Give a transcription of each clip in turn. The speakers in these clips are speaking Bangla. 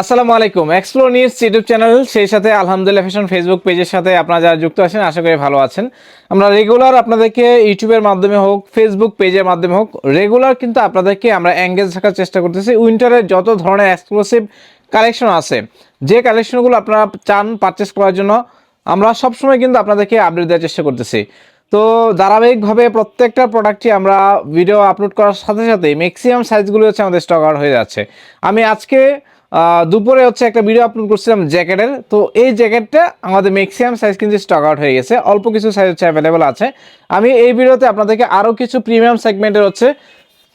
আসসালামু আলাইকুম। এক্সপ্লোর নিউজ ইউটিউব চ্যানেল, সেই সাথে আলহামদুলিল্লাহ ফ্যাশন ফেসবুক পেজের সাথে আপনারা যারা যুক্ত আছেন, আশা করি ভালো আছেন। আমরা রেগুলার আপনাদেরকে ইউটিউবের মাধ্যমে হোক ফেসবুক পেজের মাধ্যমে হোক রেগুলার কিন্তু আপনাদেরকে আমরা এঙ্গেজ থাকার চেষ্টা করতেছি। উইন্টারের যত ধরনের এক্সক্লুসিভ কালেকশন আছে, যে কালেকশনগুলো আপনারা চান পারচেস করার জন্য, আমরা সবসময় কিন্তু আপনাদেরকে আপডেট দেওয়ার চেষ্টা করতেছি। তো ধারাবাহিকভাবে প্রত্যেকটা প্রোডাক্টই আমরা ভিডিও আপলোড করার সাথে সাথে ম্যাক্সিমাম সাইজগুলো হচ্ছে আমাদের স্টক আউট হয়ে যাচ্ছে। আমি আজকে দুপুরে হচ্ছে একটা ভিডিও আপলোড করছিলাম জ্যাকেটের। তো এই জ্যাকেটটা আমাদের ম্যাক্সিমাম সাইজ কিন্তু স্টক আউট হয়ে গেছে। অল্প কিছু সাইজ হচ্ছে অ্যাভেলেবল আছে। আমি এই ভিডিওতে আপনাদেরকে আরও কিছু প্রিমিয়াম সেগমেন্টের হচ্ছে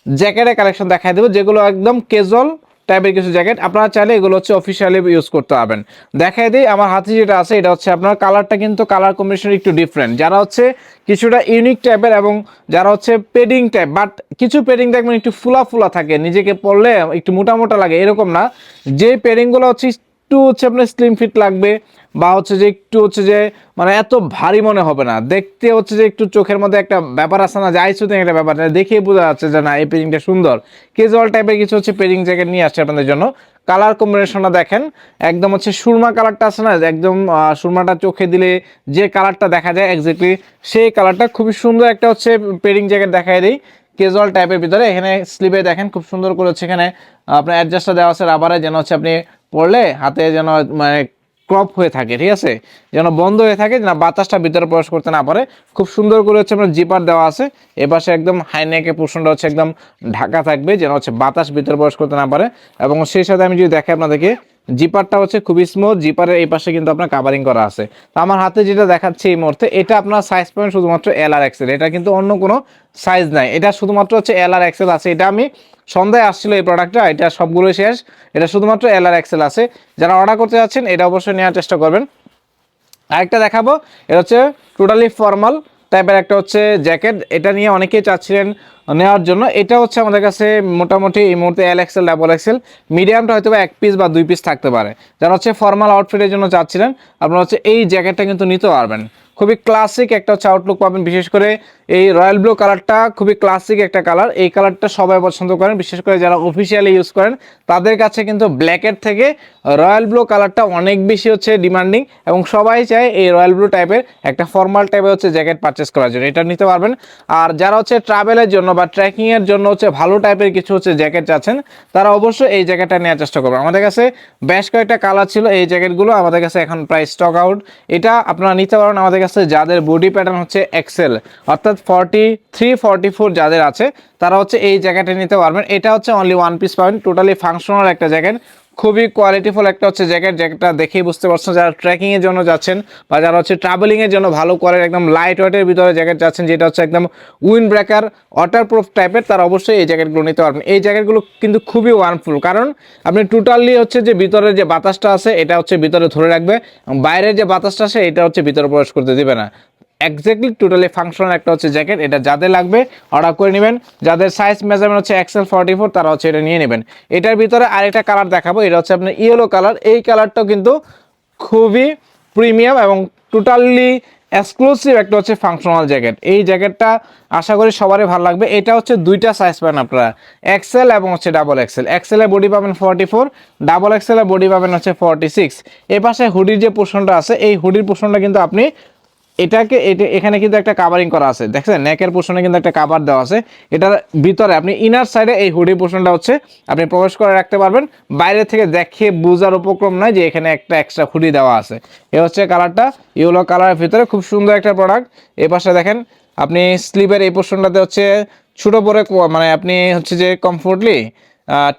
জ্যাকেটের কালেকশন দেখাই দেবো, যেগুলো একদম ক্যাজুয়াল টাইপের কিছু জ্যাকেট আপনারা চাইলে এগুলো হচ্ছে অফিসিয়ালি ইউজ করতে পারবেন। দেখাই দিই, আমার হাতে যেটা আছে, এটা হচ্ছে আপনার কালারটা কিন্তু কালার কম্বিনেশন একটু ডিফারেন্ট যারা হচ্ছে কিছুটা ইউনিক টাইপের এবং যারা হচ্ছে পেডিং টাইপ বাট কিছু পেডিং দেখবেন একটু ফুলা ফুলা থাকে, নিজেকে পড়লে একটু মোটা মোটা লাগে, এরকম না। যে পেডিংগুলো হচ্ছে একটু হচ্ছে আপনার স্লিম ফিট লাগবে বা হচ্ছে যে একটু হচ্ছে যে মানে এত ভারী মনে হবে না। দেখতে হচ্ছে যে একটু চোখের মধ্যে একটা ব্যাপার আছে না যাই শুধু একটা ব্যাপার দেখেই বোঝা যাচ্ছে যে না, এই পেজিংটা সুন্দর। কেজুয়াল টাইপের কিছু হচ্ছে পেজিং জ্যাকেট নিয়ে আসছে আপনাদের জন্য। কালার কম্বিনেশনটা দেখেন, একদম হচ্ছে সুরমা কালারটা আছে না, একদম সুরমাটা চোখে দিলে যে কালারটা দেখা যায় এক্স্যাক্টলি সেই কালারটা খুবই সুন্দর একটা হচ্ছে পেরিং জ্যাকেট দেখায় দেয় কেজুয়াল টাইপের ভিতরে, এখানে স্লিপে দেখেন খুব সুন্দর করে হচ্ছে এখানে, আপনার অ্যাডজাস্টটা দেওয়া আছে রাবারে যেন হচ্ছে আপনি পড়লে হাতে যেন মানে ক্রপ হয়ে থাকে, ঠিক আছে? যেন বন্ধ হয়ে থাকে, যেন বাতাসটা ভিতরে প্রবেশ করতে না পারে। খুব সুন্দর করে হচ্ছে আপনার জিপার দেওয়া আছে। এপাশে একদম হাইনেকের পোর্শনটা হচ্ছে একদম ঢাকা থাকবে, যেন হচ্ছে বাতাস ভিতরে প্রবেশ করতে না পারে। এবং সেই সাথে আমি যদি দেখাই আপনাদেরকে জিপারটা হচ্ছে খুবই স্মুথ জিপারের এই পাশে কিন্তু আপনার কাভারিং করা আছে। তো আমার হাতে যেটা দেখাচ্ছে এই মুহূর্তে, এটা আপনার সাইজ পাবেন শুধুমাত্র এল আর এক্সেল এটা কিন্তু অন্য কোনো সাইজ নাই। এটা শুধুমাত্র হচ্ছে এল আর এক্সেল আছে। এটা আমি সন্ধ্যায় আসছিল এই প্রোডাক্টটা এটা সবগুলোই শেষ। এটা শুধুমাত্র এল আর এক্সেল আছে। যারা অর্ডার করতে যাচ্ছেন, এটা অবশ্যই নেওয়ার চেষ্টা করবেন। আরেকটা দেখাবো, এটা হচ্ছে টোটালি ফর্মাল টাইপের একটা হচ্ছে জ্যাকেট। এটা নিয়ে অনেকেই চাচ্ছিলেন নেওয়ার জন্য। এটা হচ্ছে আমাদের কাছে মোটামুটি এই মুহূর্তে এল এক্সেল ডাবল এক্সেল মিডিয়ামটা হয়তো এক পিস বা দুই পিস থাকতে পারে। যারা হচ্ছে ফর্মাল আউটফিটের জন্য চাচ্ছিলেন, আপনারা হচ্ছে এই জ্যাকেটটা কিন্তু নিতে পারবেন। খুবই ক্লাসিক একটা হচ্ছে আউটলুক পাবেন, বিশেষ করে এই রয়্যাল ব্লু কালারটা খুবই ক্লাসিক একটা কালার এই কালারটা সবাই পছন্দ করেন, বিশেষ করে যারা অফিসিয়ালি ইউজ করেন, তাদের কাছে কিন্তু ব্ল্যাকের থেকে রয়্যাল ব্লু কালারটা অনেক বেশি হচ্ছে ডিমান্ডিং এবং সবাই চায় এই রয়্যাল ব্লু টাইপের একটা ফর্মাল টাইপের হচ্ছে জ্যাকেট পারচেস করার জন্য। এটা নিতে পারবেন। আর যারা হচ্ছে ট্রাভেলের জন্য বা ট্রেকিংয়ের জন্য হচ্ছে ভালো টাইপের কিছু হচ্ছে জ্যাকেট চাচ্ছেন, তারা অবশ্যই এই জ্যাকেটটা নেওয়ার চেষ্টা করবেন। আমাদের কাছে বেশ কয়েকটা কালার ছিল এই জ্যাকেটগুলো আমাদের কাছে এখন প্রায় স্টক আউট এটা আপনারা নিতে পারেন, আমাদের যাদের বডি প্যাটার্ন হচ্ছে এক্সেল অর্থাৎ ফর্টি থ্রি ফর্টি ফোর যাদের আছে, তারা হচ্ছে এই জ্যাকেটে নিতে পারবেন। এটা হচ্ছে অনলি ওয়ান পিস পাবেন। টোটালি ফাংশনাল একটা জ্যাকেট খুবই কোয়ালিটিফুল একটা হচ্ছে জ্যাকেট জ্যাকেটটা দেখেই বুঝতে পারছেন যারা ট্রেকিং এর জন্য যাচ্ছেন বা যারা হচ্ছে ট্রাভেলিং এর জন্য ভালো কোয়ালিটি একদম লাইট ওয়েটের ভিতরে জ্যাকেট যাচ্ছেন, যেটা হচ্ছে একদম উইন্ড ব্রেকার ওয়াটার প্রুফ টাইপের তারা অবশ্যই এই জ্যাকেটগুলো নিতে পারবেন। এই জ্যাকেটগুলো কিন্তু খুবই ওয়ার্মফুল কারণ আপনি টোটালি হচ্ছে যে ভিতরে যে বাতাসটা আছে, এটা হচ্ছে ভিতরে ধরে রাখবে বাইরের যে বাতাসটা আছে, এটা হচ্ছে ভিতরে প্রবেশ করতে দিবে না। এক্স্যাক্টলি টোটালি ফাংশনাল একটা হচ্ছে জ্যাকেট এটা যাদের লাগবে অর্ডার করে নেবেন। যাদের সাইজ মেজারমেন্ট হচ্ছে এক্সেল ফর্টি ফোর তারা হচ্ছে এটা নিয়ে নেবেন। এটার ভিতরে আরেকটা কালার দেখাবো, এটা হচ্ছে আপনার ইয়েলো কালার এই কালারটাও কিন্তু খুবই প্রিমিয়াম এবং টোটালি এক্সক্লুসিভ একটা হচ্ছে ফাংশনাল জ্যাকেট এই জ্যাকেটটা আশা করি সবারই ভালো লাগবে। এটা হচ্ছে দুইটা সাইজ পাবেন আপনারা এক্সেল এবং হচ্ছে ডাবল এক্সেল এক্সেলের বডি পাবেন ফর্টি ফোর ডাবল এক্সেলের বডি পাবেন হচ্ছে ফর্টি সিক্স এ পাশে হুডির যে পোর্শনটা আছে, এই হুডির পোর্শনটা কিন্তু আপনি এটাকে এটা এখানে কিন্তু একটা কাভারিং করা আছে। দেখছেন নেকের পোর্শনে কিন্তু একটা কাভার দেওয়া আছে। এটার ভিতরে আপনি ইনার সাইডে এই হুডি পোর্শনটা হচ্ছে আপনি প্রবেশ করে রাখতে পারবেন। বাইরে থেকে দেখে বোঝার উপক্রম নয় যে এখানে একটা এক্সট্রা হুডি দেওয়া আছে। এ হচ্ছে কালারটা ইয়েলো কালারের ভিতরে খুব সুন্দর একটা প্রোডাক্ট এ পাশে দেখেন, আপনি স্লিপের এই পোর্শনটাতে হচ্ছে ছোটো পরে মানে আপনি হচ্ছে যে কমফোর্টলি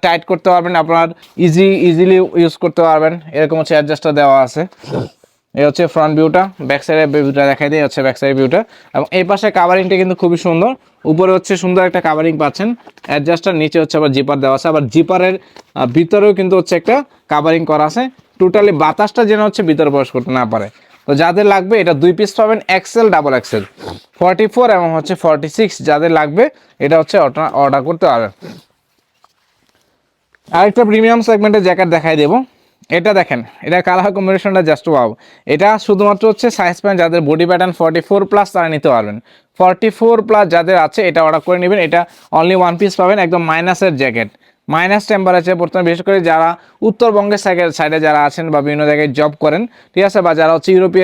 টাইট করতে পারবেন। আপনার ইজি ইজিলি ইউজ করতে পারবেন। এরকম হচ্ছে অ্যাডজাস্টটা দেওয়া আছে। এই হচ্ছে ফ্রন্ট ভিউটা ব্যাক সাইডের ভিউটা দেখাই দিয়ে হচ্ছে ব্যাক সাইডের ভিউটা এবং এই পাশে কাভারিংটা কিন্তু খুবই সুন্দর। উপরে হচ্ছে সুন্দর একটা কাভারিং পাচ্ছেন। অ্যাডজাস্টার নিচে হচ্ছে আবার জিপার দেওয়া আছে। আবার জিপারের ভিতরেও কিন্তু হচ্ছে একটা কাভারিং করা আছে। টোটালি বাতাসটা যেন হচ্ছে ভিতরে প্রবেশ করতে না পারে। তো যাদের লাগবে, এটা দুই পিস পাবেন XL double XL forty four এবং হচ্ছে ফর্টি সিক্স যাদের লাগবে, এটা হচ্ছে অর্ডার করতে পারবেন আরেকটা প্রিমিয়াম সেগমেন্টের জ্যাকেট দেখাই দেবো। এটা দেখেন এটা কালার কম্বিনেশনটা জাস্ট ওয়াও এটা শুধুমাত্র হচ্ছে সাইজ প্যান্ট যাদের body pattern forty four plus তারা নিতে পারবেন। ফর্টি ফোর প্লাস যাদের আছে, এটা অর্ডার করে নেবেন। এটা অনলি ওয়ান পিস পাবেন, একদম মাইনাসের জ্যাকেট মাইনাস টেম্পারেচার বর্তমানে বিশেষ করে যারা উত্তরবঙ্গের সাইডে সাইডে যারা আছেন বা বিভিন্ন জায়গায় জব করেন, ঠিক আছে, বা যারা হচ্ছে ইউরোপে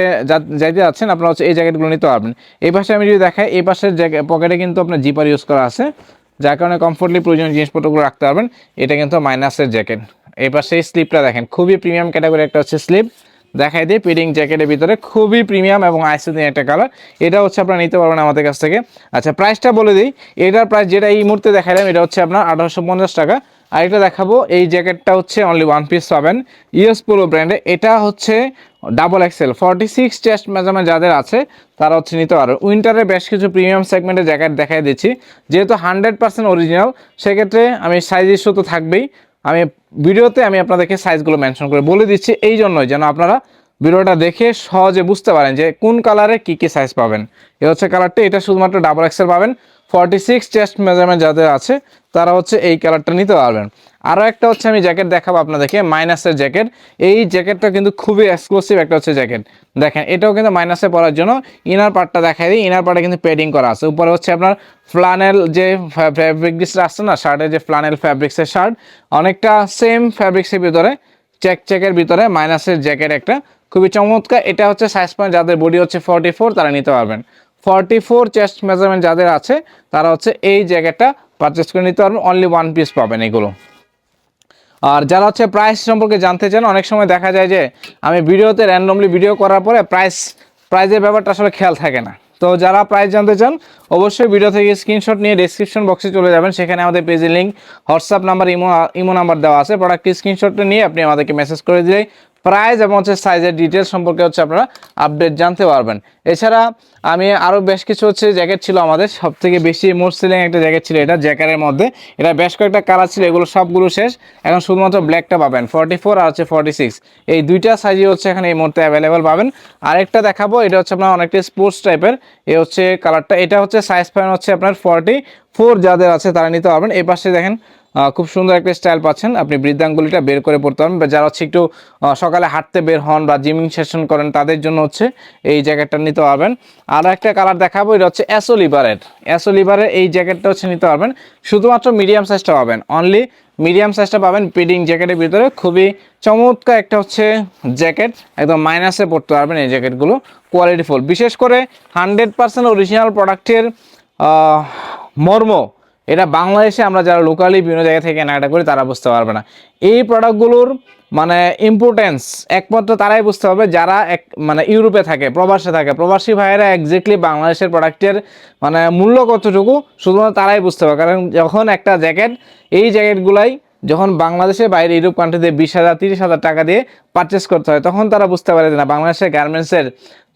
যাইতে যাচ্ছেন, আপনারা হচ্ছে এই জ্যাকেটগুলো নিতে পারবেন। এই পাশে আমি যদি দেখাই, এই পাশের পকেটে কিন্তু আপনার জিপার ইউজ করা আছে, যার কারণে কমফোর্টলি প্রয়োজনীয় জিনিসপত্রগুলো রাখতে পারবেন। এটা কিন্তু মাইনাসের জ্যাকেট এই পাশে স্লিপটা দেখেন, খুবই প্রিমিয়াম ক্যাটাগরি একটা হচ্ছে স্লিপ। দেখাই দিই পিডিং জ্যাকেটের ভিতরে খুবই প্রিমিয়াম এবং আইসিদিন একটা কালার এটা হচ্ছে আপনারা নিতে পারবেন আমাদের কাছ থেকে। আচ্ছা প্রাইসটা বলে দিই, এটার প্রাইস যেটা এই মুহূর্তে দেখাইলাম এটা হচ্ছে আপনার আঠারোশো পঞ্চাশ টাকা। আর এটা দেখাবো, এই জ্যাকেটটা হচ্ছে অনলি ওয়ান পিস পাবেন। ইউএস পোলো ব্র্যান্ডে এটা হচ্ছে double XL forty six chest measurement যাদের আছে, তারা হচ্ছে নিতে পারো উইন্টারে বেশ কিছু প্রিমিয়াম সেগমেন্টের জ্যাকেট দেখাই দিচ্ছি। যেহেতু হান্ড্রেড পার্সেন্ট অরিজিনাল সেক্ষেত্রে আমি সাইজ ইস্যু তো থাকবেই। আমি ভিডিওতে আমি আপনাদেরকে সাইজগুলো মেনশন করে বলে দিচ্ছি এই জন্যই যেন আপনারা ভিডিওটা দেখে সহজে বুঝতে পারেন যে কোন কালারে কি কি সাইজ পাবেন। এ হচ্ছে কালারটা এটা শুধুমাত্র ডাবল এক্সেল পাবেন। ফর্টি সিক্স চেস্ট মেজারমেন্ট যাদের আছে, তারা হচ্ছে এই কালারটা নিতে পারবেন। আরও একটা হচ্ছে আমি জ্যাকেট দেখাবো আপনাদেরকে, মাইনাসের জ্যাকেট। এই জ্যাকেটটা কিন্তু খুবই এক্সক্লুসিভ একটা হচ্ছে জ্যাকেট। দেখেন, এটাও কিন্তু মাইনাসে পরার জন্য ইনার পার্টটা দেখাই দিই ইনার পার্টে কিন্তু পেডিং করা আছে। উপরে হচ্ছে আপনার ফ্লানেল যে ফ্যাব্রিক্সটা আসছে না শার্টের যে ফ্লানেল ফ্যাব্রিক্সের শার্ট অনেকটা সেম ফ্যাব্রিক্সের ভিতরে চেক চেকের ভিতরে মাইনাসের জ্যাকেট একটা। খুবই চমৎকার, এটা হচ্ছে সাইজ পয়েন্ট যাদের বডি হচ্ছে ফর্টি ফোর তারা নিতে পারবেন। ফর্টি ফোর চেস্ট মেজারমেন্ট যাদের আছে, তারা হচ্ছে এই জ্যাকেটটা পারচেস করে নিতে পারবেন অনলি ওয়ান পিস পাবেন এগুলো। আর যারা হচ্ছে প্রাইস সম্পর্কে জানতে চান, অনেক সময় দেখা যায় যে আমি ভিডিওতে র্যান্ডমলি ভিডিও করার পরে প্রাইস প্রাইজের ব্যাপারটা আসলে খেয়াল থাকে না। তো যারা প্রাইস জানতে চান, অবশ্যই ভিডিও থেকে স্ক্রিনশট নিয়ে ডিসক্রিপশন বক্সে চলে যাবেন। সেখানে আমাদের পেজের link WhatsApp number imo imo number দেওয়া আছে। প্রোডাক্টটি স্ক্রিনশটটা নিয়ে আপনি আমাদেরকে মেসেজ করে দিলেই প্রাইস এবং হচ্ছে সাইজের ডিটেলস সম্পর্কে হচ্ছে আপনারা আপডেট জানতে পারবেন। এছাড়া আমি আরও বেশ কিছু হচ্ছে জ্যাকেট ছিল আমাদের সব থেকে বেশি মোস্ট সেলিং একটা জ্যাকেট ছিল এটা জ্যাকেটের মধ্যে। এটা বেশ কয়েকটা কালার ছিল, এগুলো সবগুলো শেষ। এখন শুধুমাত্র ব্ল্যাকটা পাবেন ফর্টি ফোর আর হচ্ছে ফর্টি সিক্স এই দুইটা সাইজই হচ্ছে এখানে এই মুহূর্তে অ্যাভেলেবেল পাবেন। আরেকটা দেখাবো, এটা হচ্ছে আপনার অনেকটা স্পোর্টস টাইপের এ হচ্ছে কালারটা এটা হচ্ছে সাইজ পাবেন হচ্ছে আপনার ফর্টি ফোর যাদের আছে তারা নিতে পারবেন। এই পাশে দেখেন খুব সুন্দর একটা স্টাইল পাচ্ছেন। আপনি বৃদ্ধাঙ্গুলিটা বের করে পড়তে পারবেন। বা যারা হচ্ছে একটু সকালে হাঁটতে বের হন বা জিমিং সেশন করেন, তাদের জন্য হচ্ছে এই জ্যাকেটটা নিতে পারবেন। আর একটা কালার দেখাবো, এটা হচ্ছে অ্যাসো লিভারের অ্যাসো লিভারের এই জ্যাকেটটা হচ্ছে নিতে পারবেন। শুধুমাত্র মিডিয়াম সাইজটা পাবেন। অনলি মিডিয়াম সাইজটা পাবেন পিডিং জ্যাকেটের ভিতরে। খুবই চমৎকার একটা হচ্ছে জ্যাকেট একদম মাইনাসে পড়তে পারবেন এই জ্যাকেটগুলো কোয়ালিটিফুল বিশেষ করে হান্ড্রেড পার্সেন্ট অরিজিনাল প্রোডাক্টের মর্ম এটা বাংলাদেশে আমরা যারা লোকালি বিভিন্ন জায়গা থেকে কেনাকাটা করি, তারা বুঝতে পারবে না। এই প্রোডাক্টগুলোর মানে ইম্পর্টেন্স একমাত্র তারাই বুঝতে পারবে যারা এক মানে ইউরোপে থাকে, প্রবাসে থাকে। প্রবাসী ভাইয়েরা একজ্যাক্টলি বাংলাদেশের প্রোডাক্টের মানে মূল্য কতটুকু, শুধুমাত্র তারাই বুঝতে পারবে। কারণ যখন একটা জ্যাকেট এই জ্যাকেটগুলাই যখন বাংলাদেশের বাইরে ইউরোপ কান্ট্রিতে বিশ হাজার, তিরিশ হাজার টাকা দিয়ে পারচেস করতে হয়, তখন তারা বুঝতে পারে যে না, বাংলাদেশের গার্মেন্টসের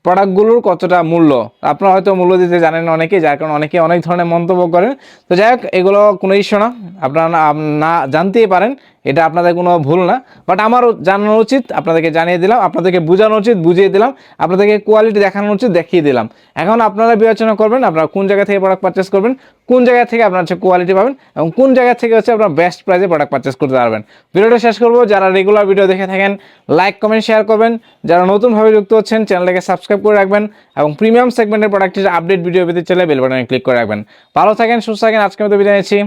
প্রোডাক্টগুলোর কতটা মূল্য? আপনারা হয়তো মূল্য দিতে জানেন অনেকে, যার কারণে অনেকে অনেক ধরনের মন্তব্য করেন। তো যাই হোক, এগুলো কোনো ইস্যু না। আপনারা না- জানতেই পারেন এটা আপনাদের কোনো ভুল না বাট আমারও জানানো উচিত, আপনাদেরকে জানিয়ে দিলাম, আপনাদেরকে বোঝানো উচিত, বুঝিয়ে দিলাম, আপনাদেরকে কোয়ালিটি দেখানো উচিত, দেখিয়ে দিলাম। এখন আপনারা বিবেচনা করবেন, আপনারা কোন জায়গা থেকে প্রোডাক্ট পারচেস করবেন, কোন জায়গা থেকে আপনার হচ্ছে কোয়ালিটি পাবেন, এবং কোন জায়গা থেকে হচ্ছে আপনার বেস্ট প্রাইসে প্রোডাক্ট পারচেস করতে পারবেন। ভিডিওটা শেষ করব, যারা রেগুলার ভিডিও দেখে থাকেন লাইক কমেন্ট শেয়ার করবেন, যারা নতুনভাবে যুক্ত হচ্ছেন চ্যানেলটাকে সাবস্ক্রাইব করে রাখবেন, এবং প্রিমিয়াম সেগমেন্টের প্রোডাক্টের আপডেট ভিডিও পেতে চাইলে বেল বাটনে ক্লিক করে রাখবেন। ভালো থাকেন, সুস্থ থাকেন আজকে মতো বিদায় নিচ্ছি,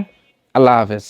আল্লাহ হাফেজ।